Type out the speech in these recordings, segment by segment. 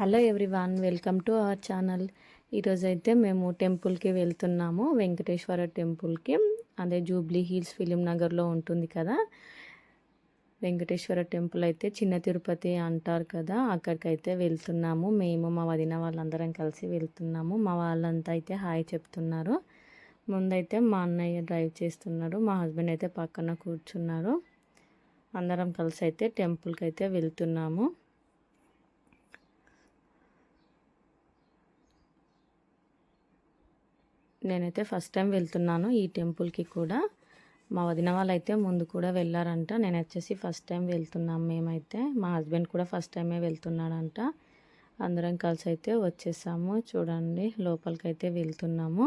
Hello everyone welcome to our channel. ఈరోజు అయితే మేము టెంపుల్కి వెళ్తున్నాము వెంకటేశ్వర టెంపుల్కి. అదే జూబ్లీ హిల్స్ ఫిలిం నగర్లో ఉంటుంది కదా? వెంకటేశ్వర టెంపుల్ అయితే చిన్న తిరుపతి అంటారు కదా అక్కడికైతే వెళ్తున్నాము. మేము మా వదిన వాళ్ళందరం కలిసి వెళ్తున్నాము. మా వాళ్ళంతా అయితే హాయ్ చెప్తున్నారు. ముందైతే మా అన్నయ్య డ్రైవ్ చేస్తున్నాడు మా హస్బెండ్ అయితే పక్కన కూర్చున్నారు. అందరం కలిసి అయితే టెంపుల్కి అయితే వెళ్తున్నాము. నేనైతే ఫస్ట్ టైం వెళ్తున్నాను ఈ టెంపుల్కి కూడా. మా వదిన వాళ్ళు అయితే ముందు కూడా వెళ్ళారంట. నేను వచ్చేసి ఫస్ట్ టైం వెళ్తున్నాం మేమైతే. మా హస్బెండ్ కూడా ఫస్ట్ టైమే వెళ్తున్నాడంట. అందరం కలిసి అయితే వచ్చేసాము. చూడండి లోపలికి అయితే వెళ్తున్నాము.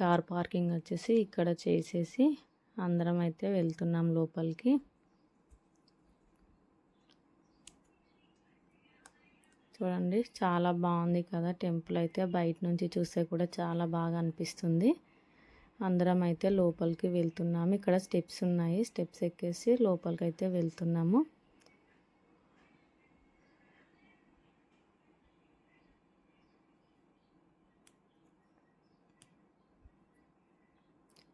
కార్ పార్కింగ్ వచ్చేసి ఇక్కడ చేసేసి అందరం అయితే వెళ్తున్నాం లోపలికి. చూడండి చాలా బాగుంది కదా టెంపుల్ అయితే. బయట నుంచి చూస్తే కూడా చాలా బాగా అనిపిస్తుంది. అందరం అయితే లోపలికి వెళ్తున్నాము. ఇక్కడ స్టెప్స్ ఉన్నాయి. స్టెప్స్ ఎక్కేసి లోపలికి అయితే వెళ్తున్నాము.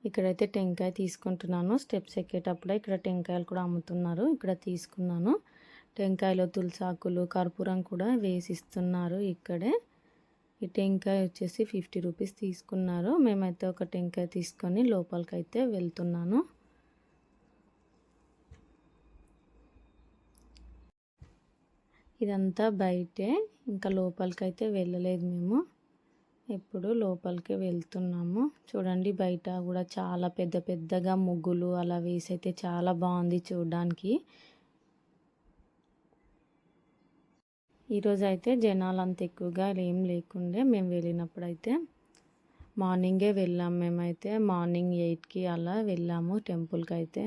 ఇక్కడైతే టెంకాయ తీసుకుంటున్నాను. స్టెప్స్ ఎక్కేటప్పుడే ఇక్కడ టెంకాయలు కూడా అమ్ముతున్నారు. ఇక్కడ తీసుకున్నాను. టెంకాయలో తులసాకులు కర్పూరం కూడా వేసిస్తున్నారు ఇక్కడే. ఈ టెంకాయ వచ్చేసి ఫిఫ్టీ రూపీస్ తీసుకున్నారు. మేమైతే ఒక టెంకాయ తీసుకొని లోపలికి అయితే వెళ్తున్నాను. ఇదంతా బయటే ఇంకా లోపలికి అయితే వెళ్ళలేదు మేము. ఎప్పుడు లోపలికి వెళ్తున్నాము. చూడండి బయట కూడా చాలా పెద్ద పెద్దగా ముగ్గులు అలా వేసి అయితే చాలా బాగుంది చూడడానికి. ఈరోజు అయితే జనాలు అంత ఎక్కువగా ఏం లేకుండే మేము వెళ్ళినప్పుడు అయితే మార్నింగే వెళ్ళాం. మేమైతే మార్నింగ్ ఎయిట్కి అలా వెళ్ళాము టెంపుల్కి అయితే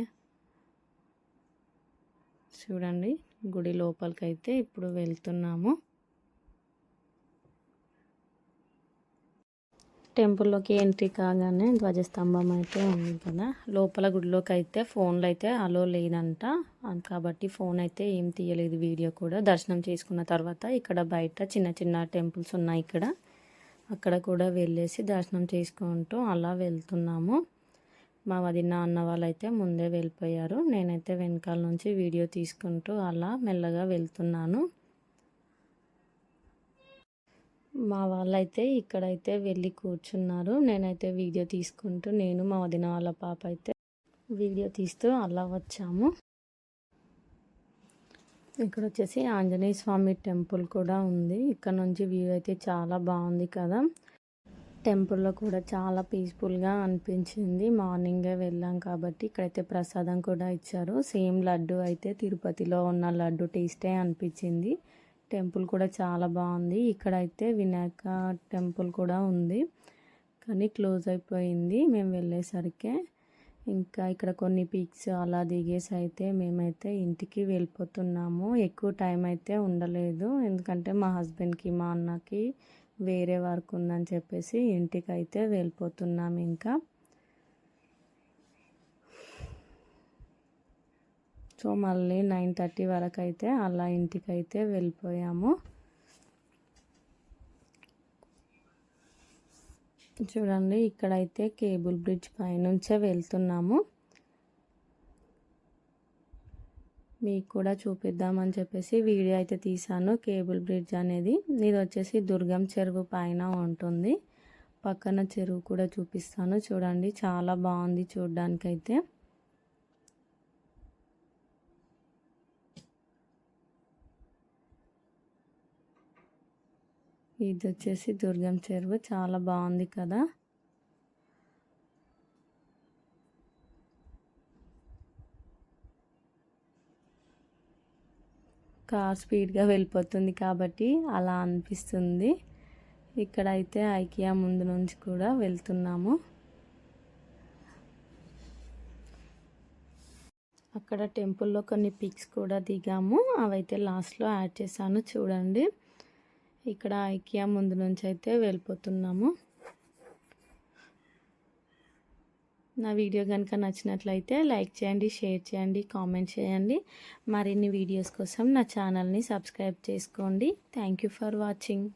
చూడండి గుడి లోపలికి అయితే ఇప్పుడు వెళ్తున్నాము. టెంపుల్లోకి ఎంట్రీ కాగానే ధ్వజస్తంభం అయితే ఉంది కదా. లోపల గుడిలోకి అయితే ఫోన్లు అయితే అలో లేదంట. కాబట్టి ఫోన్ అయితే ఏం తీయలేదు. వీడియో కూడా దర్శనం చేసుకున్న తర్వాత ఇక్కడ బయట చిన్న చిన్న టెంపుల్స్ ఉన్నాయి ఇక్కడ. అక్కడ కూడా వెళ్ళేసి దర్శనం చేసుకుంటూ అలా వెళ్తున్నాము. మా వదిన అన్న వాళ్ళైతే ముందే వెళ్ళిపోయారు. నేనైతే వెనకాల నుంచి వీడియో తీసుకుంటూ అలా మెల్లగా వెళ్తున్నాను. మా వాళ్ళైతే ఇక్కడైతే వెళ్ళి కూర్చున్నారు. నేనైతే వీడియో తీసుకుంటూ నేను మా వదిన వాళ్ళ పాప అయితే వీడియో తీస్తూ అలా వచ్చాము. ఇక్కడ వచ్చేసి ఆంజనేయ స్వామి టెంపుల్ కూడా ఉంది. ఇక్కడ నుంచి వ్యూ అయితే చాలా బాగుంది కదా. టెంపుల్లో కూడా చాలా పీస్ఫుల్గా అనిపించింది. మార్నింగే వెళ్ళాం కాబట్టి ఇక్కడైతే ప్రసాదం కూడా ఇచ్చారు. సేమ్ లడ్డు అయితే తిరుపతిలో ఉన్న లడ్డు టేస్టే అనిపించింది. టెంపుల్ కూడా చాలా బాగుంది. ఇక్కడైతే వినాయక టెంపుల్ కూడా ఉంది. కానీ క్లోజ్ అయిపోయింది. మేము వెళ్ళేసరికి ఇంకా ఇక్కడ కొన్ని పిక్స్ అలా దిగేసి అయితే మేమైతే ఇంటికి వెళ్ళిపోతున్నాము. ఎక్కువ టైం అయితే ఉండలేదు. ఎందుకంటే మా హస్బెండ్కి మా అన్నకి వేరే వర్క్ ఉందని చెప్పేసి ఇంటికి అయితే వెళ్ళిపోతున్నాము ఇంకా. సో మళ్ళీ నైన్ థర్టీ వరకు అయితే అలా ఇంటికి అయితే వెళ్ళిపోయాము. చూడండి ఇక్కడైతే కేబుల్ బ్రిడ్జ్ పైనుంచే వెళ్తున్నాము. మీకు కూడా చూపిద్దామని చెప్పేసి వీడియో అయితే తీసాను కేబుల్ బ్రిడ్జ్ అనేది. ఇది వచ్చేసి దుర్గం చెరువు పైన ఉంటుంది. పక్కన చెరువు కూడా చూపిస్తాను. చూడండి చాలా బాగుంది చూడడానికైతే. ఇది వచ్చేసి దుర్గం చెరువు. చాలా బాగుంది కదా. కార్ స్పీడ్గా వెళ్ళిపోతుంది కాబట్టి అలా అనిపిస్తుంది. ఇక్కడ అయితే ఐకియా ముందు నుంచి కూడా వెళ్తున్నాము. అక్కడ టెంపుల్లో కొన్ని పిక్స్ కూడా దిగాము. అవైతే లాస్ట్లో యాడ్ చేశాను. చూడండి. ఇక్కడ ఐకియా ముందు నుంచి అయితే వెళ్ళిపోతున్నాము. నా వీడియో కనుక నచ్చినట్లయితే లైక్ చేయండి షేర్ చేయండి కామెంట్ చేయండి. మరిన్ని వీడియోస్ కోసం నా ఛానల్ని సబ్స్క్రైబ్ చేసుకోండి. Thank you for watching